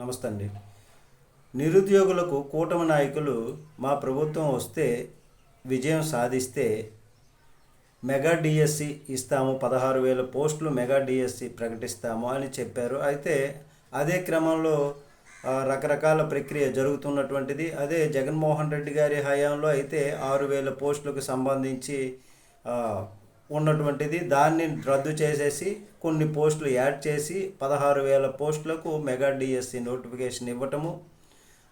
నమస్తే అండి నిరుద్యోగులకు కూటమి నాయకులు మా ప్రభుత్వం వస్తే విజయం సాధిస్తే మెగా డిఎస్సి ఇస్తాము పదహారు వేల పోస్టులు మెగా డిఎస్సి ప్రకటిస్తాము అని చెప్పారు. అయితే అదే క్రమంలో రకరకాల ప్రక్రియ జరుగుతున్నటువంటిది. అదే జగన్మోహన్ రెడ్డి గారి హయాంలో అయితే ఆరు వేల పోస్టులకు సంబంధించి ఉన్నటువంటిది. దాన్ని రద్దు చేసేసి కొన్ని పోస్టులు యాడ్ చేసి పదహారు వేల పోస్టులకు మెగా డిఎస్సి నోటిఫికేషన్ ఇవ్వటము.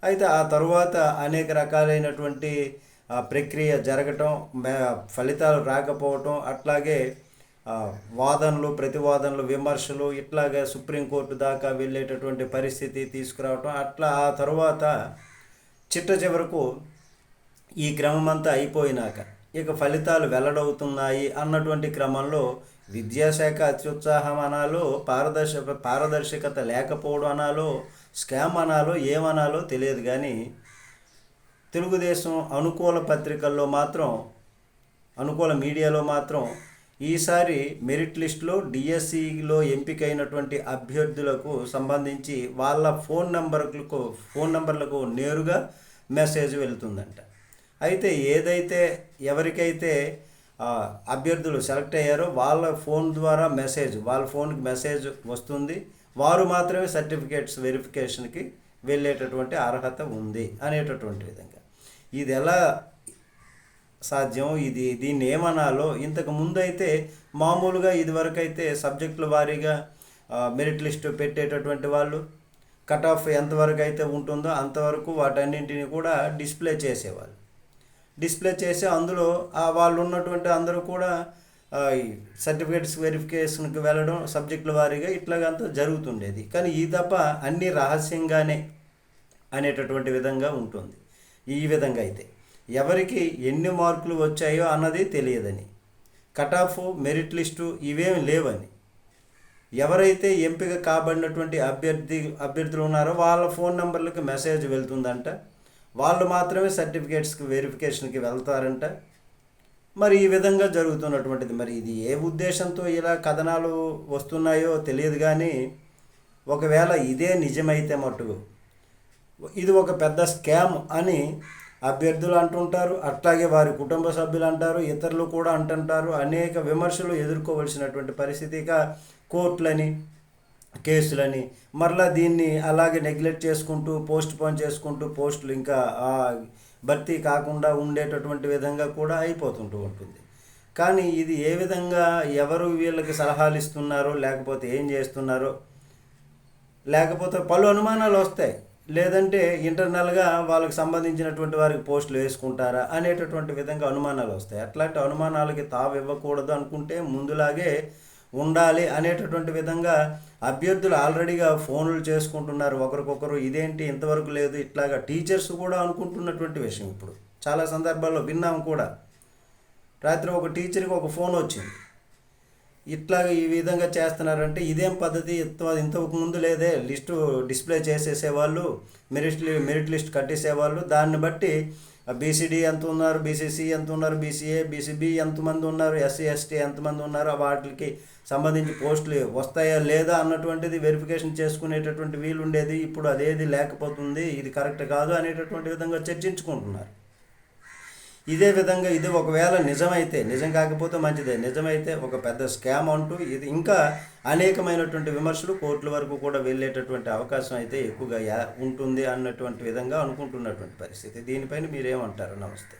అయితే ఆ తరువాత అనేక రకాలైనటువంటి ప్రక్రియ జరగటం మే- ఫలితాలు రాకపోవటం అట్లాగే వాదనలు ప్రతివాదనలు విమర్శలు ఇట్లాగే సుప్రీంకోర్టు దాకా వెళ్ళేటటువంటి పరిస్థితి తీసుకురావటం. అట్లా ఆ తరువాత చిట్ట చివరకు ఈ క్రమమంతా అంతా అయిపోయినాక ఇక ఫలితాలు వెల్లడవుతున్నాయి అన్నటువంటి క్రమంలో విద్యాశాఖ అత్యుత్సాహం అనాలో పారదర్శక పారదర్శకత లేకపోవడం అనాలో స్కామ్ అనాలో ఏమనాలో తెలియదు కానీ తెలుగుదేశం అనుకూల పత్రికల్లో మాత్రం అనుకూల మీడియాలో మాత్రం ఈసారి మెరిట్ లిస్టులో డిఎస్సిలో ఎంపికైనటువంటి అభ్యర్థులకు సంబంధించి వాళ్ళ ఫోన్ నంబర్లకు ఫోన్ నంబర్లకు నేరుగా మెసేజ్ వెళ్తుందంట. అయితే ఏదైతే ఎవరికైతే అభ్యర్థులు సెలెక్ట్ అయ్యారో వాళ్ళ ఫోన్ ద్వారా మెసేజ్ వాళ్ళ ఫోన్కి మెసేజ్ వస్తుంది. వారు మాత్రమే సర్టిఫికేట్స్ వెరిఫికేషన్కి వెళ్ళేటటువంటి అర్హత ఉంది అనేటటువంటి విధంగా. ఇది ఎలా సాధ్యం? ఇది దీన్ని ఏమనాలో? ఇంతకు ముందు అయితే మామూలుగా ఇదివరకు అయితే సబ్జెక్టుల వారీగా మెరిట్ లిస్టు పెట్టేటటువంటి వాళ్ళు కట్ ఆఫ్ ఎంతవరకు అయితే ఉంటుందో అంతవరకు వాటన్నింటిని కూడా డిస్ప్లే చేసేవాళ్ళు. డిస్ప్లే చేసి అందులో వాళ్ళు ఉన్నటువంటి అందరూ కూడా సర్టిఫికేట్స్ వెరిఫికేషన్కి వెళ్ళడం సబ్జెక్టుల వారీగా ఇట్లాగంతా జరుగుతుండేది. కానీ ఈ తప్ప అన్నీ రహస్యంగానే అనేటటువంటి విధంగా ఉంటుంది. ఈ విధంగా అయితే ఎవరికి ఎన్ని మార్కులు వచ్చాయో అన్నది తెలియదని కట్ ఆఫ్ మెరిట్ లిస్టు ఇవేమి లేవని ఎవరైతే ఎంపిక కాబడినటువంటి అభ్యర్థి అభ్యర్థులు ఉన్నారో వాళ్ళ ఫోన్ నెంబర్లకు మెసేజ్ వెళ్తుందంట. వాళ్ళు మాత్రమే సర్టిఫికేట్స్కి వెరిఫికేషన్కి వెళ్తారంట. మరి ఈ విధంగా జరుగుతున్నటువంటిది. మరి ఇది ఏ ఉద్దేశంతో ఇలా కథనాలు వస్తున్నాయో తెలియదు కానీ ఒకవేళ ఇదే నిజమైతే మట్టుకు ఇది ఒక పెద్ద స్కామ్ అని అభ్యర్థులు అంటుంటారు. అట్లాగే వారి కుటుంబ సభ్యులు అంటారు. ఇతరులు కూడా అంటుంటారు. అనేక విమర్శలు ఎదుర్కోవలసినటువంటి పరిస్థితిగా కోర్టులని కేసులని మరలా దీన్ని అలాగే నెగ్లెక్ట్ చేసుకుంటూ పోస్ట్ పోన్ చేసుకుంటూ పోస్టులు ఇంకా భర్తీ కాకుండా ఉండేటటువంటి విధంగా కూడా అయిపోతుంటూ ఉంటుంది. కానీ ఇది ఏ విధంగా ఎవరు వీళ్ళకి సలహాలు ఇస్తున్నారో లేకపోతే ఏం చేస్తున్నారో లేకపోతే పలు అనుమానాలు వస్తాయి. లేదంటే ఇంటర్నల్గా వాళ్ళకి సంబంధించినటువంటి వారికి పోస్టులు వేసుకుంటారా అనేటటువంటి విధంగా అనుమానాలు వస్తాయి. అట్లాంటి అనుమానాలకి తావివ్వకూడదు అనుకుంటే ముందులాగే ఉండాలి అనేటటువంటి విధంగా అభ్యర్థులు ఆల్రెడీగా ఫోన్లు చేసుకుంటున్నారు. ఒకరికొకరు ఇదేంటి ఇంతవరకు లేదు ఇట్లాగా టీచర్స్ కూడా అనుకుంటున్నటువంటి విషయం ఇప్పుడు. చాలా సందర్భాల్లో విన్నాం కూడా. రాత్రి ఒక టీచర్కి ఒక ఫోన్ వచ్చింది. ఇట్లాగ ఈ విధంగా చేస్తున్నారంటే ఇదేం పద్ధతి? ఇంత ఇంతకు ముందు లేదే లిస్టు డిస్ప్లే చేసేసేవాళ్ళు మెరిట్ లి- మెరిట్ లిస్ట్ కట్టేసేవాళ్ళు. దాన్ని బట్టి బీసీడీ ఎంత ఉన్నారు బీసీసీ ఎంత ఉన్నారు బీసీఏ బీసీబీ ఎంతమంది ఉన్నారు ఎస్సీ ఎస్టీ ఎంతమంది ఉన్నారు వాటికి సంబంధించి పోస్టులు వస్తాయా లేదా అన్నటువంటిది వెరిఫికేషన్ చేసుకునేటటువంటి వీలు ఉండేది ఇప్పుడు అదేది లేకపోతుంది ఇది కరెక్ట్ కాదు అనేటటువంటి విధంగా చర్చించుకుంటున్నారు. ఇదే విధంగా ఇది ఒకవేళ నిజమైతే నిజం కాకపోతే మంచిదే. నిజమైతే ఒక పెద్ద స్కామ్ అంటూ ఇది ఇంకా అనేకమైనటువంటి విమర్శలు కోర్టుల వరకు కూడా వెళ్ళేటటువంటి అవకాశం అయితే ఎక్కువగా ఉంటుంది అన్నటువంటి విధంగా అనుకుంటున్నటువంటి పరిస్థితి. దీనిపైన మీరేమంటారు? నమస్తే.